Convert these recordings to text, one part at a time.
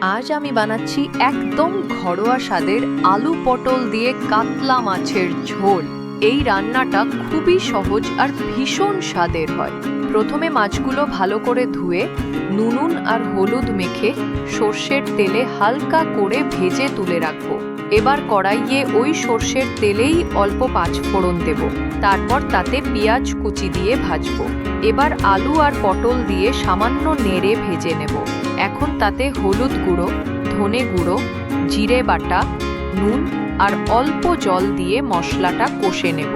আজ আমি বানাচ্ছি একদম ঘরোয়া স্বাদের আলু পটল দিয়ে কাতলা মাছের ঝোল। এই রান্নাটা খুবই সহজ আর ভীষণ স্বাদের হয়। প্রথমে মাছগুলো ভালো করে ধুয়ে নুনুন আর হলুদ মেখে সর্ষের তেলে হালকা করে ভেজে তুলে রাখব। এবার কড়াইয়ে ওই সর্ষের তেলেই অল্প পাঁচফোড়ন দেব। তারপর তাতে পেঁয়াজ কুচি দিয়ে ভাজবো। এবার আলু আর পটল দিয়ে সামান্য নেড়ে ভেজে নেব। এখন তাতে হলুদ গুঁড়ো, ধনে গুঁড়ো, জিরে বাটা, নুন আর অল্প জল দিয়ে মশলাটা কষে নেব।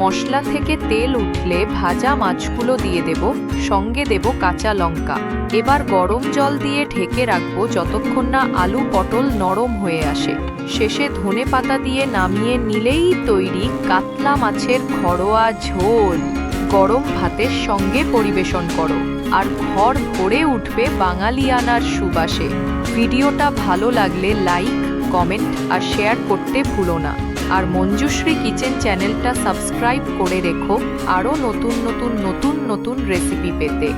মশলা থেকে তেল উঠলে ভাজা মাছগুলো দিয়ে দেব, সঙ্গে দেব কাঁচা লঙ্কা। এবার গরম জল দিয়ে ঢেকে রাখব যতক্ষণ না আলু পটল নরম হয়ে আসে। শেষে ধনে পাতা দিয়ে নামিয়ে নিলেই তৈরি কাতলা মাছের ঘরোয়া ঝোল। গরম ভাতের সঙ্গে পরিবেশন করো আর ঘর ভরে উঠবে বাঙালিয়ানার সুবাসে। ভিডিওটা ভালো লাগলে লাইক, কমেন্ট আর শেয়ার করতে ভুলো না। আর মঞ্জুশ্রী কিচেন চ্যানেলটা সাবস্ক্রাইব করে রেখো আরও নতুন নতুন নতুন নতুন রেসিপি পেতে।